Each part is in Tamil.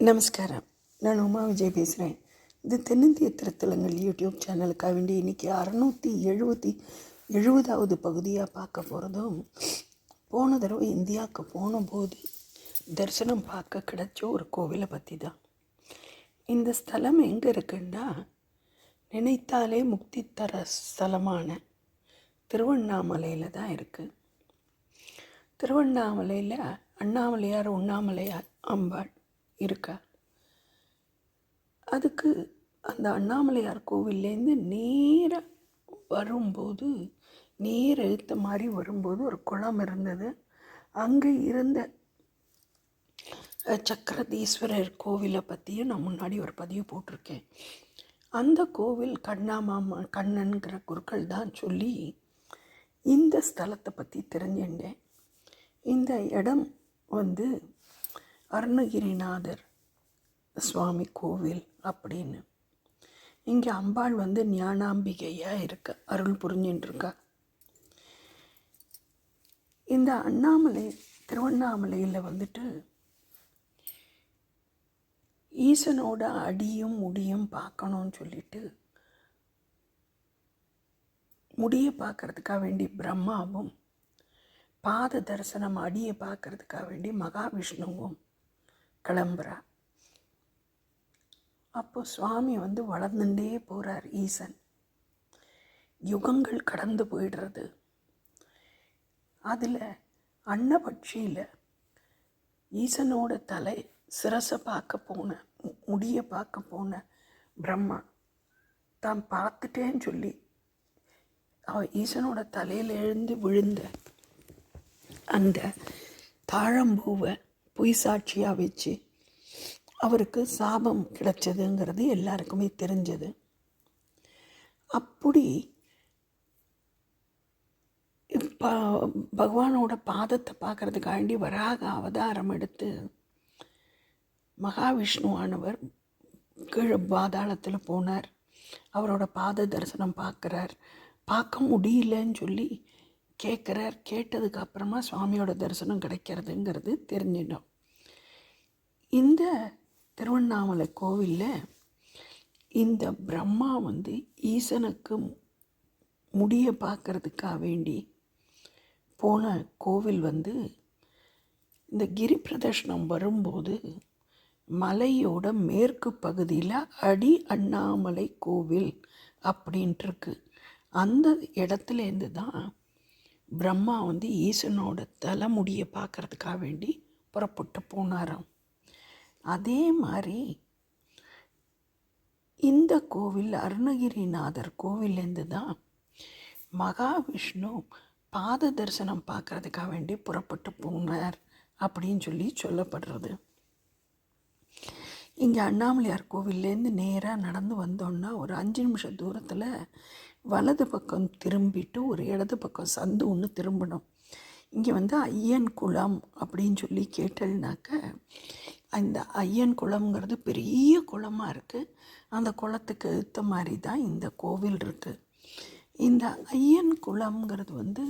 நமஸ்காரம். நான் உமா விஜய் பேசுகிறேன் இது தென்னிந்திய திருத்தலங்கள் யூடியூப் சேனலுக்காக வேண்டி இன்றைக்கி அறநூற்றி எழுபத்தி எழுபதாவது பகுதியாக பார்க்க போகிறதும் போன தடவை இந்தியாவுக்கு போன போது தரிசனம் பார்க்க கிடைச்ச ஒரு கோவிலை பற்றி தான் இந்த ஸ்தலம் எங்கே இருக்குன்னா நினைத்தாலே முக்தி தர ஸ்தலமான திருவண்ணாமலையில் தான் இருக்குது திருவண்ணாமலையில் அண்ணாமலையார் உண்ணாமலையார் அம்பாள் இருக்கார் அதுக்கு அந்த அண்ணாமலையார் கோவில்லேருந்து நேராக வரும்போது நேர் எழுத்த மாதிரி வரும்போது ஒரு குளம் இருந்தது. அங்கே இருந்த சக்கரதீஸ்வரர் கோவிலை பற்றியும் நான் முன்னாடி ஒரு பதிவு போட்டிருக்கேன். அந்த கோவில் கண்ணாமாமா கண்ணன்கிற குருக்கள் தான் சொல்லி இந்த ஸ்தலத்தை பற்றி தெரிஞ்சுட்டேன் இந்த இடம் வந்து அருணகிரிநாதர் சுவாமி கோவில் அப்படின்னு. இங்கே அம்பாள் வந்து ஞானாம்பிகையாக இருக்க அருள் புரிஞ்சின்ட்டுருக்கா இந்த அண்ணாமலை திருவண்ணாமலையில் வந்துட்டு ஈசனோட அடியும் முடியும் பார்க்கணும்னு சொல்லிட்டு முடியை பார்க்கறதுக்காக வேண்டி பிரம்மாவும் பாத தரிசனம் அடியை பார்க்கறதுக்காக வேண்டி மகாவிஷ்ணுவும் கிளம்புறா. அப்போ சுவாமி வந்து வளர்ந்துட்டே போகிறார் ஈசன். யுகங்கள் கடந்து போயிடுறது. அதில் அன்னபட்சியில் ஈசனோட தலை சிரசை பார்க்க போன முடியை முடிய பார்க்க போன பிரம்மா தான் பார்த்துட்டேன்னு சொல்லி அவ ஈசனோட தலையில் எழுந்து விழுந்த அந்த தாழம்பூவை பொய் சாட்சியாக வச்சு அவருக்கு சாபம் கிடைச்சதுங்கிறது எல்லாருக்குமே தெரிஞ்சது. அப்படி பகவானோட பாதத்தை பார்க்கறதுக்காண்டி வராக அவதாரம் எடுத்து மகாவிஷ்ணுவானவர் கீழே பாதாளத்தில் போனார். அவரோட பாத தரிசனம் பார்க்குறார். பார்க்க முடியலன்னு சொல்லி கேட்குறார் கேட்டதுக்கு அப்புறமா சுவாமியோட தரிசனம் கிடைக்கிறதுங்கிறது தெரிஞ்சிடும். இந்த திருவண்ணாமலை கோவிலில் இந்த பிரம்மா வந்து ஈசனுக்கு முடிய பார்க்கறதுக்காக வேண்டி போன கோவில் வந்து இந்த கிரி பிரதர்ஷனம் வரும்போது மலையோட மேற்கு பகுதியில் அடி அண்ணாமலை கோவில் அப்படின்ட்டுருக்கு அந்த இடத்துலேருந்து தான் பிரம்மா வந்து ஈசனோட தலைமுடியை பார்க்கறதுக்காக வேண்டி புறப்பட்டு போனாராம். அதே மாதிரி இந்த கோவில் அருணகிரிநாதர் கோவிலேருந்து தான் மகாவிஷ்ணு பாத தரிசனம் பார்க்கறதுக்காக வேண்டி புறப்பட்டு போனார் அப்படின்னு சொல்லி சொல்லப்படுறது. இங்கே அண்ணாமலையார் கோவில்லேருந்து நேராக நடந்து வந்தோன்னா ஒரு அஞ்சு நிமிஷம் தூரத்தில் வலது பக்கம் திரும்பிட்டு ஒரு இடது பக்கம் சந்து ஒன்று திரும்பணும். இங்கே வந்து ஐயன் குளம் அப்படின்னு சொல்லி கேட்டல்னாக்க அந்த ஐயன் குளம்ங்கிறது பெரிய குளமாக இருக்குது அந்த குளத்துக்கு ஏற்ற மாதிரி தான் இந்த கோவில் இருக்குது இந்த ஐயன் குளம்ங்கிறது வந்து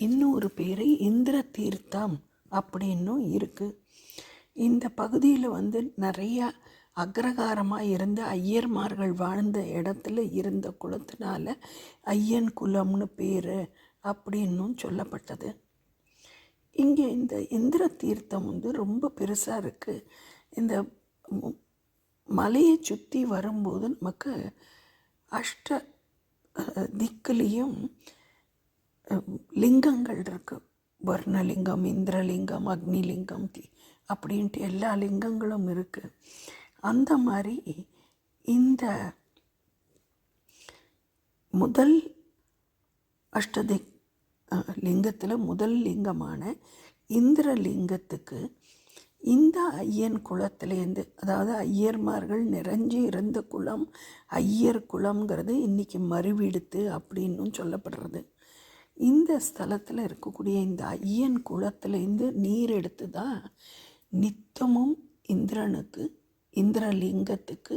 இன்னொரு பேர் இந்திர தீர்த்தம் அப்படின்னும் இருக்குது இந்த பகுதியில் வந்து நிறையா அக்ரகாரமாக இருந்த ஐயர்மார்கள் வாழ்ந்த இடத்துல இருந்த குளத்தினால ஐயன் குலம்னு பேர் அப்படின்னும் சொல்லப்பட்டது. இங்கே இந்த இந்திர தீர்த்தம் வந்து ரொம்ப பெருசாக இருக்குது இந்த மலையை சுற்றி வரும்போது நமக்கு அஷ்ட திக்குலேயும் லிங்கங்கள் இருக்குது வர்ணலிங்கம் இந்திரலிங்கம் அக்னிலிங்கம் தி அப்படின்ட்டு எல்லா லிங்கங்களும் இருக்குது அந்த மாதிரி இந்த முதல் அஷ்டதிக் லிங்கத்தில் முதல் லிங்கமான இந்திர லிங்கத்துக்கு இந்த ஐயன் குளத்துலேருந்து அதாவது ஐயர்மார்கள் நிறைஞ்சு இருந்த குளம் ஐயர் குளம்ங்கிறது இன்றைக்கி மறுவிடுத்து அப்படின்னும் சொல்லப்படுறது. இந்த ஸ்தலத்தில் இருக்கக்கூடிய இந்த ஐயன் குளத்துலேருந்து நீர் எடுத்து தான் நித்தமும் இந்திரனுக்கு இந்திரலிங்கத்துக்கு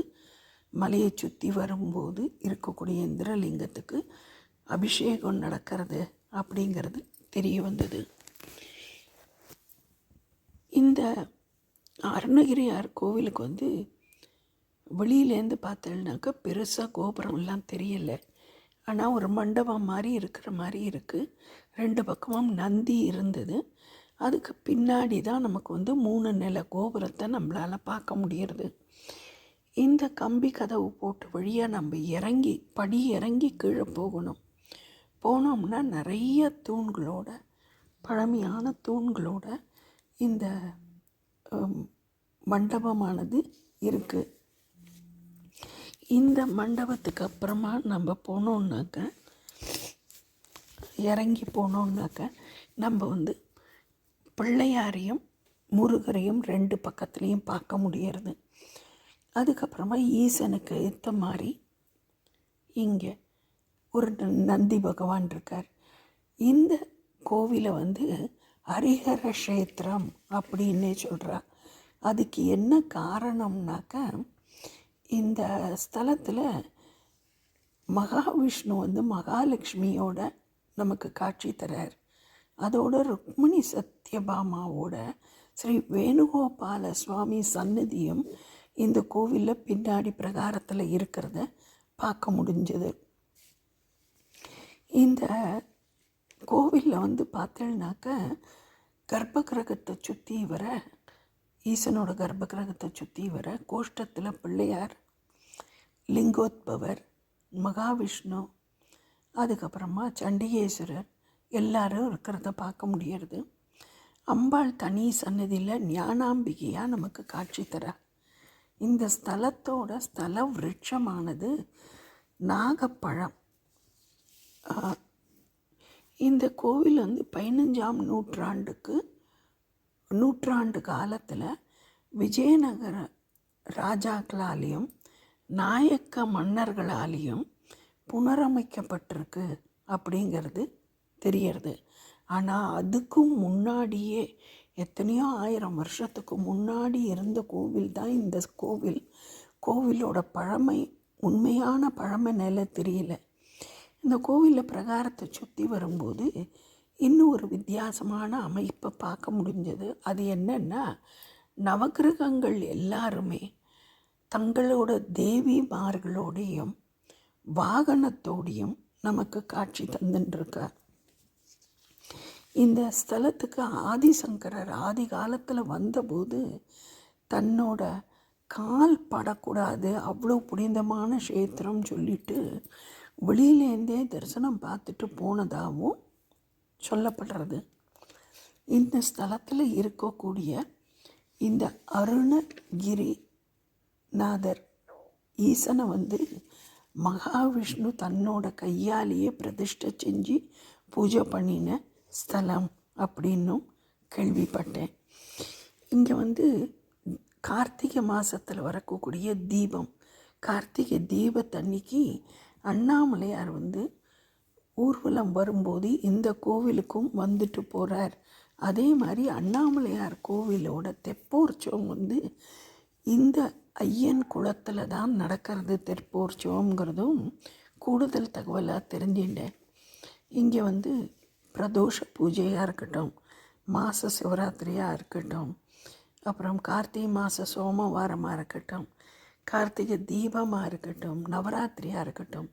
மலையை சுற்றி வரும்போது இருக்கக்கூடிய இந்திரலிங்கத்துக்கு அபிஷேகம் நடக்கிறது. அப்படிங்கிறது தெரிய வந்தது. இந்த அருணகிரியார் கோவிலுக்கு வந்து வெளியிலேருந்து பார்த்தேன்னாக்கா பெருசாக கோபுரம்லாம் தெரியலை. ஆனால் ஒரு மண்டபம் மாதிரி இருக்கிற மாதிரி இருக்குது ரெண்டு பக்கமும் நந்தி இருந்தது. அதுக்கு பின்னாடி தான் நமக்கு வந்து மூணு நில கோபுரத்தை நம்மளால் பார்க்க முடியறது. இந்த கம்பி கதவு போட்டு வழியாக நம்ம இறங்கி படி இறங்கி கீழே போகணும். போனோம்னா நிறைய தூண்களோட பழமையான தூண்களோட இந்த மண்டபமானது இருக்குது இந்த மண்டபத்துக்கு அப்புறமா நம்ம போனோம்னாக்க இறங்கி போனோம்னாக்க நம்ம வந்து பிள்ளையாரையும் முருகரையும் ரெண்டு பக்கத்துலேயும் பார்க்க முடியறது. அதுக்கப்புறமா ஈசனுக்கு ஏற்ற மாதிரி இங்கே ஒரு ந- நந்தி பகவான் இருக்கார் இந்த கோவிலை வந்து ஹரிஹர கஷேத்திரம் அப்படின்னே சொல்கிறா அதுக்கு என்ன காரணம்னாக்க இந்த ஸ்தலத்தில் மகாவிஷ்ணு வந்து மகாலட்சுமியோட நமக்கு காட்சி தரார். அதோட ருக்மிணி சத்யபாமாவோட ஸ்ரீ வேணுகோபால சுவாமி சன்னதியும் இந்த கோவிலில் பின்னாடி பிரகாரத்தில் இருக்கிறத பார்க்க முடிஞ்சது. இந்த கோவிலில் வந்து பார்த்தேன்னாக்க கர்ப்ப கிரகத்தை சுற்றி வர ஈசனோட கர்ப்ப கிரகத்தை சுற்றி வர கோஷ்டத்தில் பிள்ளையார் லிங்கோத்பவர் மகாவிஷ்ணு அதுக்கப்புறமா சண்டிகேஸ்வரர் எல்லாரும் இருக்கிறத பார்க்க முடியறது. அம்பாள் தனி சன்னதியில் ஞானாம்பிகையாக நமக்கு காட்சி தரா. இந்த ஸ்தலத்தோட ஸ்தல விருட்சமானது நாகப்பழம். இந்த கோவில் வந்து பதினஞ்சாம் நூற்றாண்டுக்கு நூற்றாண்டு காலத்தில் விஜயநகர ராஜாக்களாலேயும் நாயக்க மன்னர்களாலேயும் புனரமைக்கப்பட்டிருக்கு அப்படிங்கிறது தெரியறது. ஆனால் அதுக்கும் முன்னாடியே எத்தனையோ ஆயிரம் வருஷத்துக்கு முன்னாடி இருந்த கோவில் தான் இந்த கோவில். கோவிலோட பழமை உண்மையான பழமை நிலை தெரியல. இந்த கோவிலில் பிரகாரத்தை சுற்றி வரும்போது இன்னும் ஒரு வித்தியாசமான அமைப்பை பார்க்க முடிஞ்சது. அது என்னென்னா நவக்கிரகங்கள் எல்லாருமே தங்களோட தேவிமார்களோடையும் வாகனத்தோடையும் நமக்கு காட்சி தந்துட்டுருக்கார் இந்த ஸ்தலத்துக்கு ஆதிசங்கரர் ஆதி காலத்தில் வந்தபோது தன்னோட கால் படக்கூடாது அவ்வளோ புனிதமான க்ஷேத்திரம் சொல்லிட்டு வெளியிலேருந்தே தரிசனம் பார்த்துட்டு போனதாகவும் சொல்லப்படுறது. இந்த ஸ்தலத்தில் இருக்கக்கூடிய இந்த அருணகிரி நாதர் ஈசனை வந்து மகாவிஷ்ணு தன்னோட கையாலேயே பிரதிஷ்டை செஞ்சு பூஜை பண்ணின ஸ்தலம் அப்படின்னும் கேள்விப்பட்டேன். இங்கே வந்து கார்த்திகை மாதத்தில் வரக்கூடிய தீபம். கார்த்திகை தீபத்தன்னைக்கு அண்ணாமலையார் வந்து ஊர்வலம் வரும்போது இந்த கோவிலுக்கும் வந்துட்டு போகிறார் அதே மாதிரி அண்ணாமலையார் கோவிலோட தெப்போற்சவம் வந்து இந்த ஐயன் குளத்தில் தான் நடக்கிறது. தெற்போற்சவங்கிறதும் கூடுதல் தகவலாக தெரிஞ்சுட்டேன். இங்கே வந்து பிரதோஷ பூஜையாக இருக்கட்டும் மாத சிவராத்திரியாக இருக்கட்டும் அப்புறம் கார்த்திகை மாத சோமவாரமாக இருக்கட்டும் கார்த்திகை தீபமாக இருக்கட்டும் நவராத்திரியாக இருக்கட்டும்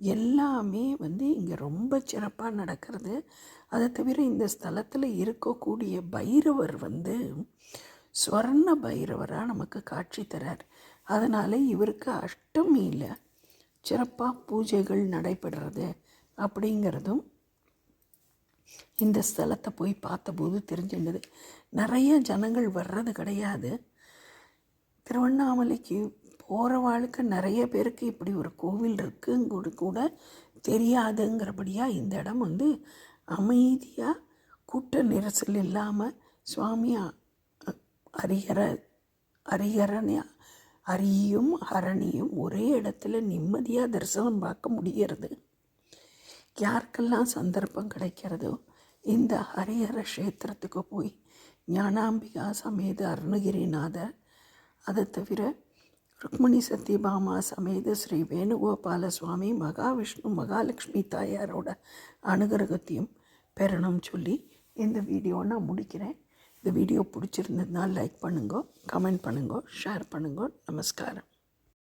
எல்லாமே வந்து இங்கே ரொம்ப சிறப்பாக நடக்கிறது. அதை தவிர இந்த ஸ்தலத்தில் இருக்கக்கூடிய பைரவர் வந்து ஸ்வர்ண பைரவராக நமக்கு காட்சி தரார். அதனால் இவருக்கு அஷ்டமியில் சிறப்பாக பூஜைகள் நடைபெறுறது அப்படிங்கிறதும் இந்த ஸ்தலத்தை போய் பார்த்தபோது தெரிஞ்சிருந்தது. நிறைய ஜனங்கள் வர்றது கிடையாது. திருவண்ணாமலைக்கு போகிறவாளுக்கு நிறைய பேருக்கு இப்படி ஒரு கோவில் இருக்குங்கிறது கூட தெரியாதுங்கிறபடியாக இந்த இடம் வந்து அமைதியாக கூட்ட நெரிசல் இல்லாமல் சுவாமி ஹரிஹர ஹரிஹரனை ஹரியும் ஹரணியும் ஒரே இடத்துல நிம்மதியாக தரிசனம் பார்க்க முடிகிறது யாருக்கெல்லாம் சந்தர்ப்பம் கிடைக்கிறதோ இந்த ஹரிஹர க்ஷேத்திரத்துக்கு போய் ஞானாம்பிகா சமேத அருணகிரிநாதர் அதை தவிர ருக்மிணி சத்யபாமா சமேத ஸ்ரீ வேணுகோபால சுவாமி மகாவிஷ்ணு மகாலட்சுமி தாயாரோட அனுகிரகத்தையும் பெறணும் சொல்லி இந்த வீடியோ நான் முடிக்கிறேன். இந்த வீடியோ பிடிச்சிருந்ததுனால் லைக் பண்ணுங்க கமெண்ட் பண்ணுங்க ஷேர் பண்ணுங்க. நமஸ்காரம்.